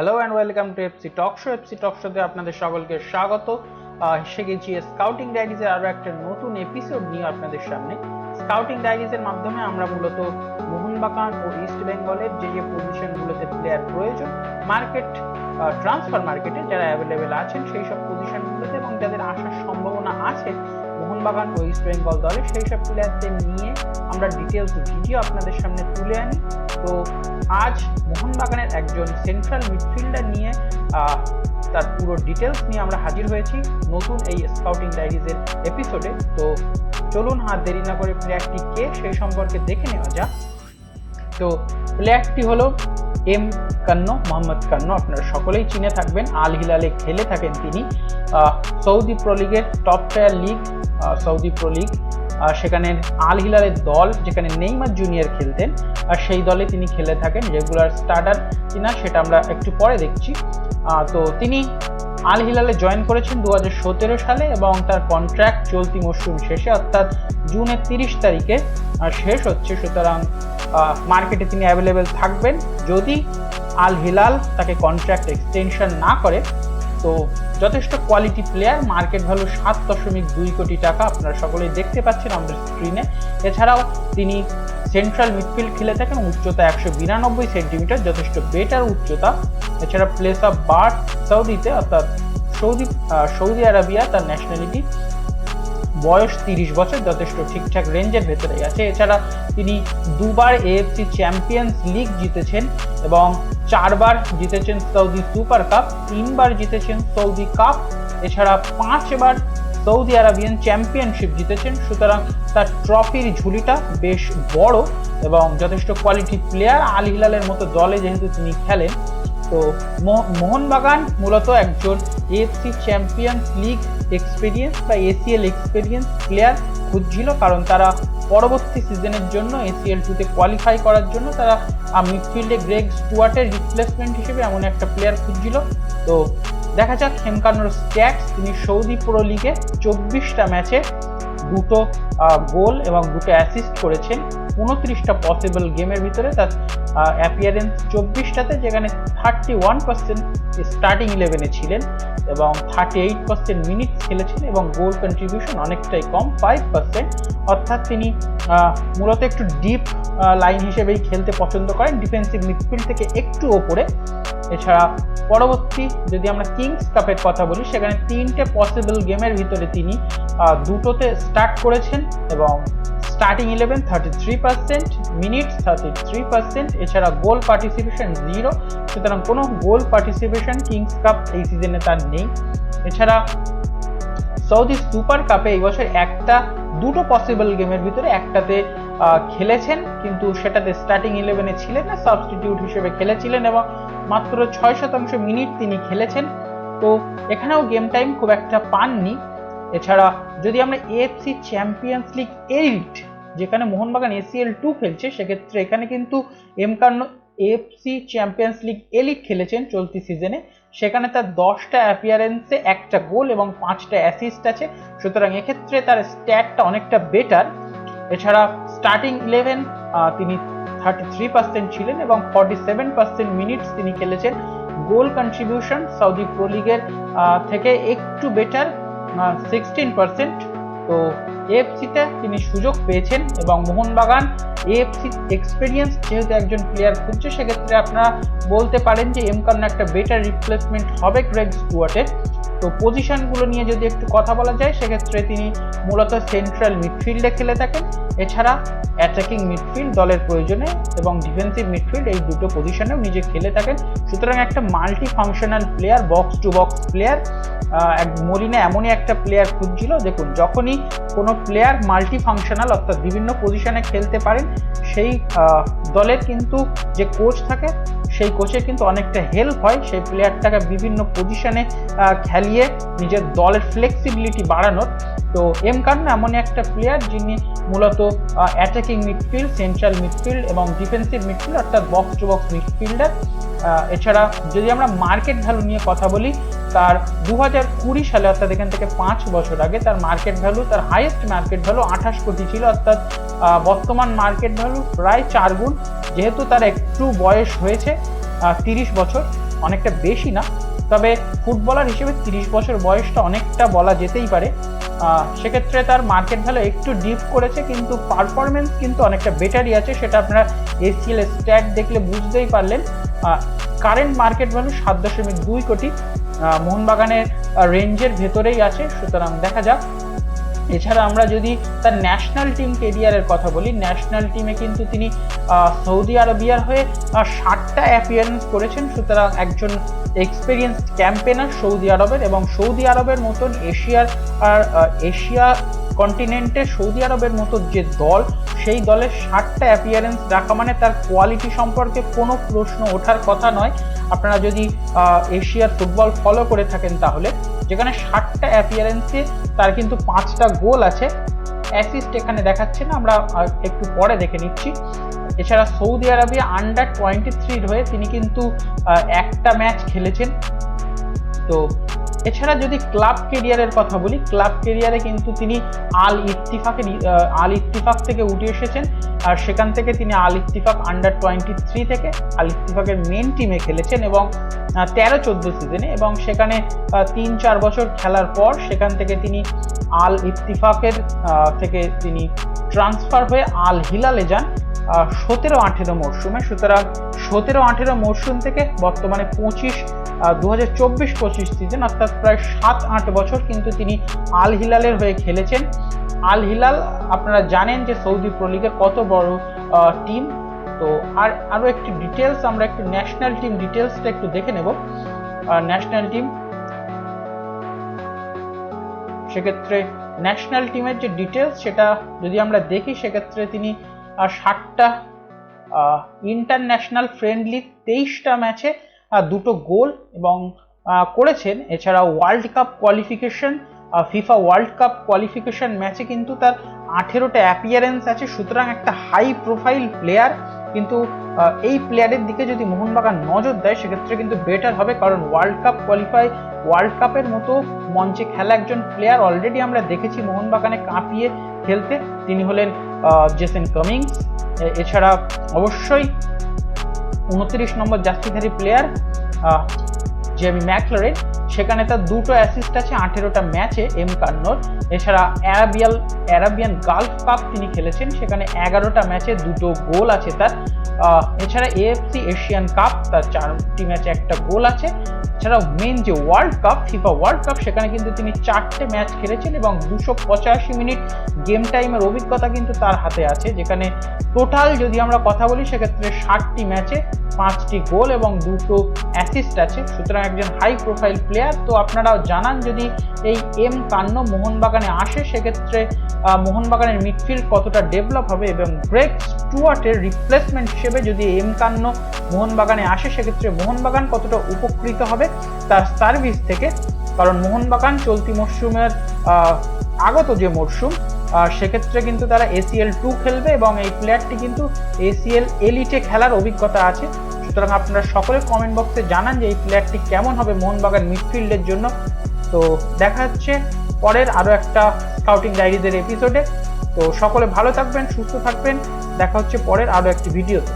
Hello and welcome to FC talk show FC talk শোতে আপনাদের সকলকে স্বাগত। এসে গেছি স্কাউটিং ডায়েরিজের আরও একটা নতুন এপিসোড নিয়ে আপনাদের সামনে। স্কাউটিং ডায়েরিজের মাধ্যমে আমরা মূলত মোহনবাগান ও ইস্ট বেঙ্গলের যে যে পজিশনগুলোতে প্লেয়ার প্রয়োজন মার্কেট ট্রান্সফার মার্কেটে যারা অ্যাভেলেবেল আছেন সেই সব পজিশনগুলোতে এবং যাদের আসার সম্ভাবনা আছে মোহনবাগান ও ইস্ট বেঙ্গল দলে সেই সব প্লেয়ারদের নিয়ে আমরা ডিটেলস ভিডিও আপনাদের সামনে তুলে আনি। তো আজ মোহনবাগানের একজন সেন্ট্রাল মিডফিল্ডার নিয়ে তার পুরো ডিটেলস নিয়ে আমরা হাজির হয়েছি নতুন এই স্কাউটিং ডায়েরিজের এপিসোডে তো চলুন হাত দেরি না করে প্লেয়ারটি কে সেই সম্পর্কে দেখে নেওয়া যাক। তো প্লেয়ারটি হলো এম কান্ন মোহাম্মদ কান্ন আপনারা সকলেই চিনে থাকবেন আল হিলালে খেলে থাকেন তিনি। সৌদি প্রো লিগের top tier league Saudi Pro league. সেখানে আল হিলালের দল যেখানে নেইমার জুনিয়র খেলতেন, আর সেই দলে তিনি খেলে থাকেন, রেগুলার স্টার্টার কিনা সেটা আমরা একটু পরে দেখছি। তো তিনি আল হিলালে জয়েন করেছেন দু হাজার সতেরো সালে এবং তার কন্ট্রাক্ট চলতি মরশুম শেষে, অর্থাৎ জুনের তিরিশ তারিখে শেষ হচ্ছে। সুতরাং মার্কেটে তিনি অ্যাভেলেবেল থাকবেন। যদি আল হিলাল তাকে কন্ট্রাক্ট এক্সটেনশন না করে তো যথেষ্ট কোয়ালিটি প্লেয়ার মার্কেট ভ্যালু সাত দশমিক দুই কোটি টাকা আপনারা সকলেই দেখতে পাচ্ছেন আমাদের স্ক্রিনে এছাড়াও তিনি সেন্ট্রাল মিডফিল্ড খেলে থাকেন, উচ্চতা একশো বিরানব্বই সেন্টিমিটার যথেষ্ট বেটার উচ্চতা। এছাড়া প্লেস অফ বার্থ সৌদিতে, অর্থাৎ সৌদি সৌদি আরবিয়া, তার ন্যাশনালিটি বয়স তিরিশ বছর, যথেষ্ট ঠিকঠাক রেঞ্জের ভেতরেই আছে। এছাড়া তিনি দুবার এএফসি চ্যাম্পিয়ন্স লিগ জিতেছেন এবং চারবার জিতেছেন সৌদি সুপার কাপ, তিনবার জিতেছেন সৌদি কাপ। এছাড়া পাঁচবার সৌদি আরবিয়ান চ্যাম্পিয়নশিপ জিতেছেন। সুতরাং তার ট্রফির ঝুলিটা বেশ বড় এবং যথেষ্ট কোয়ালিটি প্লেয়ার। আল হিলালের মতো দলে যেহেতু তিনি খেলেন, তো মোহনবাগান মূলত একজন এএফসি চ্যাম্পিয়ন্স লিগ এক্সপিরিয়েন্স বা এসিএল এক্সপিরিয়েন্স প্লেয়ার খুঁজছিল কারণ তারা পরবর্তী সিজনের জন্য এসিএল টুতে কোয়ালিফাই করার জন্য তারা মিডফিল্ডে গ্রেগ স্টুয়ার্টের রিপ্লেসমেন্ট হিসেবে এমন একটা প্লেয়ার খুঁজছিল। তো দেখা যাক হেমকানোর স্ট্যাটস তিনি সৌদি প্রো লিগে চব্বিশটা ম্যাচে দুটো গোল এবং দুটো অ্যাসিস্ট করেছেন। উনত্রিশটা পসিবল গেমের ভিতরে তার অ্যাপিয়ারেন্স চব্বিশটাতে, যেখানে থার্টি ওয়ান পার্সেন্ট স্টার্টিং ইলেভেনে ছিলেন এবং থার্টি এইট পার্সেন্ট মিনিট খেলেছেন এবং গোল কন্ট্রিবিউশন অনেকটাই কম ফাইভ পার্সেন্ট অর্থাৎ তিনি মূলত একটু ডিপ লাইন হিসেবেই খেলতে পছন্দ করেন। ডিফেন্সিভ মিডফিল্ড থেকে একটু ওপরে। এছাড়া পরবর্তী যদি আমরা কিংস কাপের কথা বলি, সেখানে তিনটে পসিবল গেমের ভিতরে তিনি দুটোতে স্টার্ট করেছেন এবং starting eleven thirty three percent minute thirty three percent এছাড়া গোল পার্টিসিপেশন জিরো সুতরাং কোনো গোল পার্টিসিপেশন কিংস কাপ এই সিজনে তার নেই। এছাড়া সৌদি সুপার কাপে এই বছর একটা, দুটো পসিবল গেমের ভিতরে একটাতে খেলেছেন, কিন্তু সেটাতে স্টার্টিং ইলেভেনে ছিলেন না সাবস্টিটিউট হিসেবে খেলেছিলেন এবং মাত্র ছয় শতাংশ মিনিট তিনি খেলেছেন। তো এখানেও গেম টাইম খুব একটা পাননি। এছাড়া যদি আমরা এএফসি চ্যাম্পিয়ন্স লিগ এইট যেখানে মোহনবাগান এসিএল টু খেলছে, সেক্ষেত্রে এখানে কিন্তু M McCann AFC Champions League Elite খেলেছেন চলতি সিজনে সেখানে তার দশটা অ্যাপিয়ারেন্সে একটা গোল এবং পাঁচটা অ্যাসিস্ট আছে। সুতরাং এক্ষেত্রে তার স্ট্যাটটা অনেকটা বেটার এছাড়া স্টার্টিং ইলেভেন তিনি থার্টি থ্রি পার্সেন্ট ছিলেন এবং ফর্টি সেভেন পার্সেন্ট মিনিটস তিনি খেলেছেন। গোল কন্ট্রিবিউশন সৌদি প্রো লিগের থেকে একটু বেটার সিক্সটিন পার্সেন্ট তো এএফসিতে তিনি সুযোগ পেয়েছেন এবং মোহনবাগান এএফসি এক্সপিরিয়েন্স যেহেতু একজন প্লেয়ার খুঁজছে, সেক্ষেত্রে আপনারা বলতে পারেন যে এমকান্ন একটা বেটার রিপ্লেসমেন্ট হবে গ্রেগ স্টুয়ার্টের তো পজিশনগুলো নিয়ে যদি একটু কথা বলা যায়, সেক্ষেত্রে তিনি মূলত সেন্ট্রাল মিডফিল্ডে খেলে থাকেন। এছাড়া অ্যাটাকিং মিডফিল্ড দলের প্রয়োজনে এবং ডিফেন্সিভ মিডফিল্ড এই দুটো পজিশনেও নিজে খেলে থাকেন। সুতরাং একটা multi functional player box to box player এক মরিনা এমনই একটা প্লেয়ার খুঁজছিল। দেখুন, যখনই কোনো প্লেয়ার মাল্টি ফাংশনাল অর্থাৎ বিভিন্ন পজিশনে খেলতে পারেন, সেই দলের কিন্তু যে কোচ থাকে সেই কোচের কিন্তু অনেকটা হেল্প হয়। সেই প্লেয়ারটাকে বিভিন্ন পজিশনে খেলিয়ে নিজের দলের ফ্লেক্সিবিলিটি বাড়ানোর। তো এম কান্না এমনই একটা প্লেয়ার যিনি মূলত অ্যাটাকিং মিডফিল্ড সেন্ট্রাল মিডফিল্ড এবং ডিফেন্সিভ মিডফিল্ড অর্থাৎ বক্স টু বক্স মিডফিল্ডার এছাড়া যদি আমরা মার্কেট ভ্যালু নিয়ে কথা বলি, তার দু হাজার কুড়ি সালে অর্থাৎ এখান থেকে পাঁচ বছর আগে তার মার্কেট ভ্যালু তার হাইয়েস্ট মার্কেট ভ্যালু আঠাশ কোটি ছিল। অর্থাৎ বর্তমান মার্কেট ভ্যালু প্রায় চার গুণ, যেহেতু তার একটু বয়স হয়েছে তিরিশ বছর, অনেকটা বেশি না, তবে ফুটবলার হিসেবে তিরিশ বছর বয়সটা অনেকটা বলা যেতেই পারে। সেক্ষেত্রে তার মার্কেট ভ্যালু একটু ডিপ করেছে, কিন্তু পারফরমেন্স কিন্তু অনেকটা বেটারই আছে, সেটা আপনারা এসিএল স্ট্যাট দেখলে বুঝতেই পারলেন। কারেন্ট মার্কেট ভ্যালু সাত দশমিক দুই কোটি মোহনবাগানের রেঞ্জের ভেতরেই আছে, সুতরাং দেখা যাক এছাড়া আমরা যদি তার ন্যাশনাল টিম কেরিয়ারের কথা বলি ন্যাশনাল টিমে কিন্তু তিনি সৌদি আরবিয়ার হয়ে ষাটটা অ্যাপিয়ারেন্স করেছেন। সুতরাং একজন এক্সপিরিয়েন্স ক্যাম্পেনার সৌদি আরবের এবং সৌদি আরবের মতন এশিয়ার, আর এশিয়া কন্টিনেন্টে সৌদি আরবের মতো যে দল, সেই দলের ষাটটা অ্যাপিয়ারেন্স রাখা মানে তার কোয়ালিটি সম্পর্কে কোনো প্রশ্ন ওঠার কথা নয়। আপনারা যদি এশিয়ার ফুটবল ফলো করে থাকেন তাহলে, যেখানে ষাটটা অ্যাপিয়ারেন্সে তার কিন্তু পাঁচটা গোল আছে। অ্যাসিস্ট এখানে দেখাচ্ছে না, আমরা একটু পরে দেখে নিচ্ছি। এছাড়া সৌদি আরবিয়া আন্ডার টোয়েন্টি থ্রির হয়ে তিনি কিন্তু একটা ম্যাচ খেলেছেন। তো এছাড়া যদি ক্লাব কেরিয়ারের কথা বলি ক্লাব কেরিয়ারে কিন্তু তিনি আল ইত্তিফাকের আল ইত্তিফাক থেকে উঠে এসেছেন। আর সেখান থেকে তিনি Al Ettifaq under twenty three থেকে আল ইত্তিফাকের মেন টিমে খেলেছেন এবং তেরো চোদ্দ সিজনে এবং সেখানে তিন চার বছর খেলার পর সেখান থেকে তিনি আল ইত্তিফাকের থেকে তিনি ট্রান্সফার হয়ে আল হিলালে যান সতেরো আঠেরো মরশুমে। সুতরাং সতেরো আঠেরো মরশুম থেকে বর্তমানে পঁচিশ দু হাজার চব্বিশ পঁচিশ সিজন অর্থাৎ প্রায় সাত আট বছর কিন্তু তিনি আল হিলালের হয়ে খেলেছেন। আল হিলাল আপনারা জানেন যে সৌদি প্রো কত বড় টিম তো আর আরও একটি ডিটেলস আমরা একটু ন্যাশনাল টিম ডিটেলসটা একটু দেখে নেব। ন্যাশনাল টিম সেক্ষেত্রে ন্যাশনাল টিমের যে ডিটেলস সেটা যদি আমরা দেখি, সেক্ষেত্রে তিনি ষাটটা ইন্টারন্যাশনাল ফ্রেন্ডলি তেইশটা ম্যাচে দুটো গোল এবং করেছেন। এছাড়া world cup qualification FIFA world cup qualification ম্যাচে কিন্তু তার আঠেরোটা অ্যাপিয়ারেন্স আছে। সুতরাং একটা হাই প্রোফাইল প্লেয়ার কিন্তু এই প্লেয়ারের দিকে যদি মোহনবাগান নজর দেয়, সেক্ষেত্রে কিন্তু বেটার হবে। কারণ ওয়ার্ল্ড কাপ কোয়ালিফাই ওয়ার্ল্ড কাপের মতো মঞ্চে খেলা একজন প্লেয়ার অলরেডি আমরা দেখেছি মোহনবাগানে কাঁপিয়ে খেলতে। তিনি হলেন জেসেন কামিংস এছাড়া অবশ্যই উনত্রিশ নম্বর জাস্তিধারী প্লেয়ার জেমি ম্যাকলারেন সেখানে তার দুটো অ্যাসিস্ট আছে, আঠেরোটা ম্যাচে এম কান্নর এছাড়া অ্যারাবিয়াল অ্যারাবিয়ান গালফ কাপ তিনি খেলেছেন, সেখানে এগারোটা ম্যাচে দুটো গোল আছে তার। এছাড়া এএফসি এশিয়ান কাপ তার চারটি ম্যাচে একটা গোল আছে। এছাড়াও মেন যে world cup FIFA world cup সেখানে কিন্তু তিনি চারটে ম্যাচ খেলেছেন এবং দুশো পঁচাশি মিনিট গেম টাইমের অভিজ্ঞতা কিন্তু তার হাতে আছে, যেখানে টোটাল যদি আমরা কথা বলি, সেক্ষেত্রে ষাটটি ম্যাচে পাঁচটি গোল এবং দুটো অ্যাসিস্ট আছে। সুতরাং একজন হাই প্রোফাইল প্লেয়ার তো আপনারাও জানান যদি এই এম কান্ন মোহনবাগানে আসে, সেক্ষেত্রে মোহনবাগানের মিডফিল্ড কতটা ডেভেলপ হবে এবং গ্রেগ স্টুয়ার্টের রিপ্লেসমেন্ট হিসেবে যদি এম কান্ন মোহনবাগানে আসে, সেক্ষেত্রে মোহনবাগান কতটা উপকৃত হবে? তার সার্ভিস থেকে, কারণ মোহনবাগান চলতি মরশুমের আগত যে মরশুম সেক্ষেত্রে কিন্তু তারা এসিএল টু খেলবে এবং এই প্লেয়ারটি কিন্তু এসিএল এলিটে খেলার অভিজ্ঞতা আছে। সুতরাং আপনারা সকলে কমেন্ট বক্সে জানান যে এই প্লেয়ারটি কেমন হবে মোহনবাগান মিডফিল্ডের জন্য। তো দেখা যাচ্ছে পরের আরও একটা স্কাউটিং ডায়েরিজের এপিসোডে তো সকলে ভালো থাকবেন, সুস্থ থাকবেন। দেখা হচ্ছে পরের আরও একটি ভিডিওতে